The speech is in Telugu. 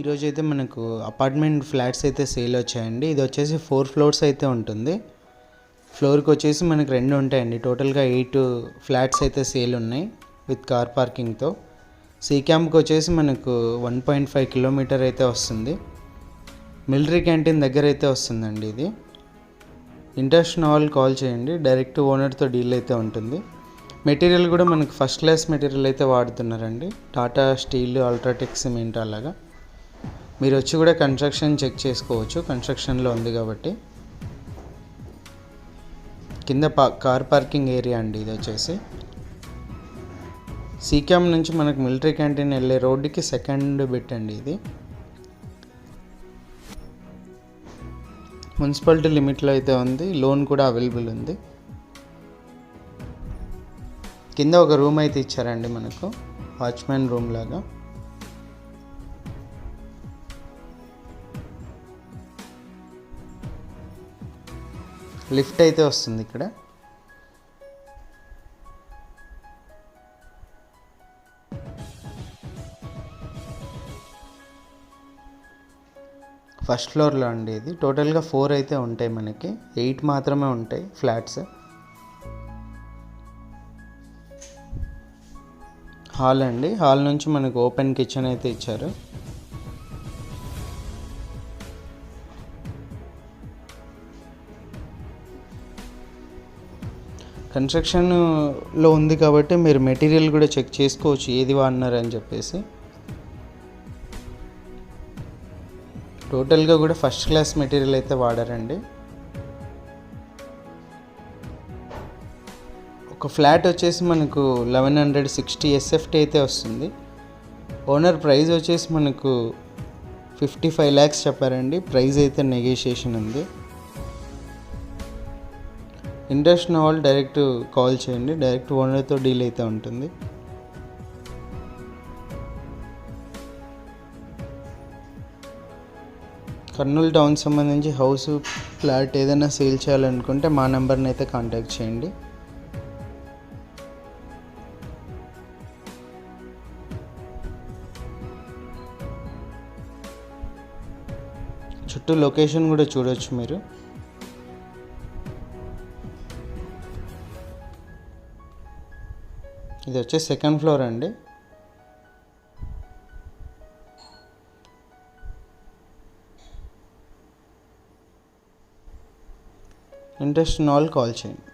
ఈరోజు అయితే మనకు అపార్ట్మెంట్ ఫ్లాట్స్ అయితే సేల్ వచ్చాయండి. ఇది వచ్చేసి ఫోర్ ఫ్లోర్స్ అయితే ఉంటుంది. ఫ్లోర్కి వచ్చేసి మనకు రెండు ఉంటాయండి. టోటల్గా ఎయిట్ ఫ్లాట్స్ అయితే సేల్ ఉన్నాయి విత్ కార్ పార్కింగ్తో సీ క్యాంప్కి వచ్చేసి మనకు వన్ పాయింట్ ఫైవ్ కిలోమీటర్ అయితే వస్తుంది. మిలిటరీ క్యాంటీన్ దగ్గర అయితే వస్తుందండి ఇది. ఇంట్రెస్ట్ ఉన్న వాళ్ళు కాల్ చేయండి. డైరెక్ట్ ఓనర్తో డీల్ అయితే ఉంటుంది. మెటీరియల్ కూడా మనకు ఫస్ట్ క్లాస్ మెటీరియల్ అయితే వాడుతున్నారండి. టాటా స్టీల్ అల్ట్రాటెక్ సిమెంట్ అలాగా. మీరు వచ్చి కూడా కన్స్ట్రక్షన్ చెక్ చేసుకోవచ్చు. కన్స్ట్రక్షన్లో ఉంది కాబట్టి. కింద పా కార్ పార్కింగ్ ఏరియా అండి ఇది వచ్చేసి. సీక్యామ్ నుంచి మనకు మిలిటరీ క్యాంటీన్ వెళ్ళే రోడ్డుకి సెకండ్ బిట్ అండి ఇది. మున్సిపాలిటీ లిమిట్లో అయితే ఉంది. లోన్ కూడా అవైలబుల్ ఉంది. కింద ఒక రూమ్ అయితే ఇచ్చారండి మనకు. వాచ్మెన్ రూమ్ లాగా. లిఫ్ట్ అయితే వస్తుంది ఇక్కడ. ఫస్ట్ ఫ్లోర్లో అండి ఇది. టోటల్గా ఫోర్ అయితే ఉంటాయి మనకి. ఎయిట్ మాత్రమే ఉంటాయి ఫ్లాట్స్ హాల్ అండి. హాల్ నుంచి మనకు ఓపెన్ కిచెన్ అయితే ఇచ్చారు. కన్స్ట్రక్షన్లో ఉంది కాబట్టి మీరు మెటీరియల్ కూడా చెక్ చేసుకోవచ్చు ఏది వాడినారని చెప్పేసి. టోటల్గా కూడా ఫస్ట్ క్లాస్ మెటీరియల్ అయితే వాడారండి. ఒక ఫ్లాట్ వచ్చేసి మనకు లెవెన్ హండ్రెడ్ సిక్స్టీ ఎస్ఎఫ్టీ అయితే వస్తుంది. ఓనర్ ప్రైస్ వచ్చేసి మనకు ఫిఫ్టీ ఫైవ్ ల్యాక్స్ చెప్పారండి. ప్రైస్ అయితే నెగోషియేషన్ ఉంది. ఇంట్రెస్ట్ ఉన్న వాళ్ళు డైరెక్ట్ కాల్ చేయండి. డైరెక్ట్ ఓనర్తో డీల్ అయితే ఉంటుంది. కర్నూలు టౌన్ సంబంధించి హౌస్ ఫ్లాట్ ఏదైనా సేల్ చేయాలనుకుంటే మా నెంబర్ని అయితే కాంటాక్ట్ చేయండి. చుట్టూ లొకేషన్ కూడా చూడొచ్చు మీరు. ఇది వచ్చేసి సెకండ్ ఫ్లోర్ అండి. ఇంట్రెస్ట్ ఉన్న వాళ్ళు కాల్ చేయండి